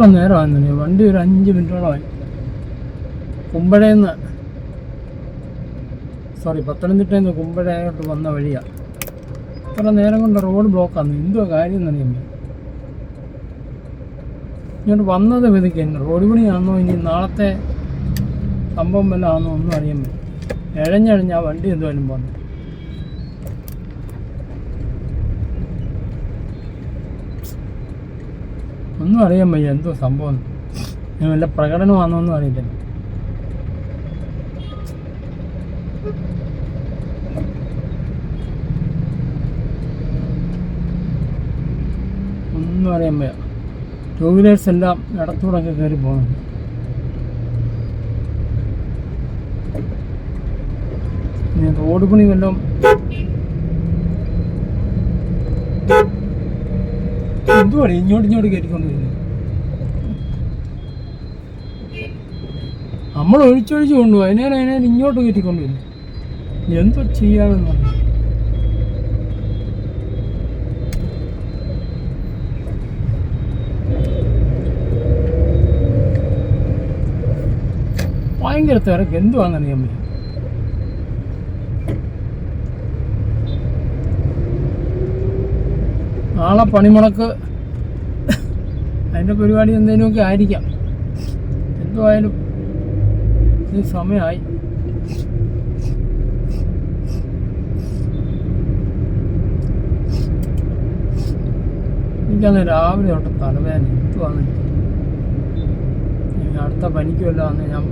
എത്ര നേരമായിരുന്നു വണ്ടി ഒരു അഞ്ച് മിനിറ്റോളമായി കുമ്പഴേന്ന്. സോറി പത്തനംതിട്ടയിൽ നിന്ന് വന്ന വഴിയാണ് ഇത്ര നേരം കൊണ്ട് റോഡ് ബ്ലോക്കാണ് എന്തോ കാര്യം എന്നറിയുമ്പോൾ ഇങ്ങോട്ട് വന്നത് വിധിക്കുന്നു റോഡ് പണിയാണോ? ഇനി നാളത്തെ സംഭവം വല്ല ആണോ ഒന്നും അറിയാൻ പറ്റും ആ വണ്ടി എന്തുവാനും പോകുന്നു ഒന്നും അറിയാൻ വയ്യ. എന്തോ സംഭവം. ഞാൻ വല്ല പ്രകടനം ഒന്നും അറിയില്ല ഒന്നും അറിയാൻ വയ്യ. ടൂ വീലേഴ്സ് എല്ലാം ഇടത്തൂടൊക്കെ കയറി ഞാൻ റോഡ് പണി വല്ലതും എന്തുവാണ് ഇങ്ങോട്ട് ഇങ്ങോട്ട് കയറ്റിക്കൊണ്ട് വരുന്നത് നമ്മൾ ഒഴിച്ചൊഴിച്ച് കൊണ്ടുപോകും അതിനേരം അതിനേരം ഇങ്ങോട്ട് കയറ്റിക്കൊണ്ട് വരുന്നു എന്തോ ചെയ്യാമെന്ന് പറഞ്ഞു. ഭയങ്കര തിരക്ക്. എന്തുവാണെന്ന് അറിയാൻ പറ്റും നാളെ പണിമുടക്ക് അതിന്റെ പരിപാടി എന്തെങ്കിലുമൊക്കെ ആയിരിക്കാം. എന്തുമായാലും ഈ സമയമായി. എനിക്കന്ന് രാവിലെ തൊട്ട് തലവേദന എന്തുവാന്ന് ഇനി അടുത്ത പനിക്കുമല്ലോ അന്ന് ഞാൻ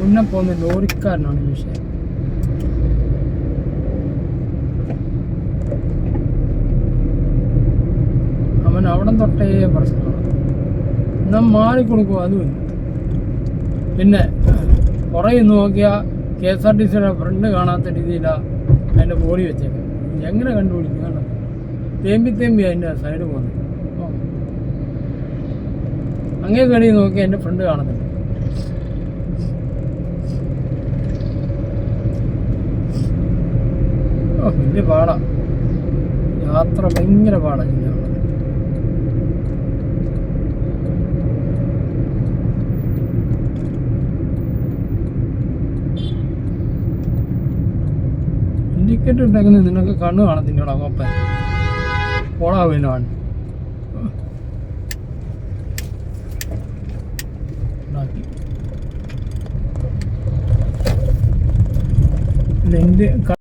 മുന്നേ പോകുന്ന വിഷയം. അവൻ അവിടെ തൊട്ടേ പ്രശ്നമാണ്. എന്നാ മാറിക്കൊടുക്കും അതുമില്ല. പിന്നെ പുറകെ നോക്കിയാൽ കെ എസ് ആർ ടി സിയുടെ ഫ്രണ്ട് കാണാത്ത രീതിയിലാണ് അതിന്റെ ബോഡി വെച്ചേക്കാം. എങ്ങനെ കണ്ടുപിടിക്കും? കാരണം തേമ്പി തേമ്പി അതിന്റെ സൈഡ് പോകുന്നത്. അങ്ങേ കളി നോക്കി എന്റെ ഫ്രണ്ട് കാണത്തില്ല. ഓ വലിയ പാടാ. യാത്ര ഭയങ്കര പാടാ ഇൻഡിക്കേറ്റർ ഇട്ടേക്കുന്നത് നിനക്ക് കണ്ണ് കാണത്തില്ലടാ കോപ്പൻ പോടാ വീണാണ് എന്റെ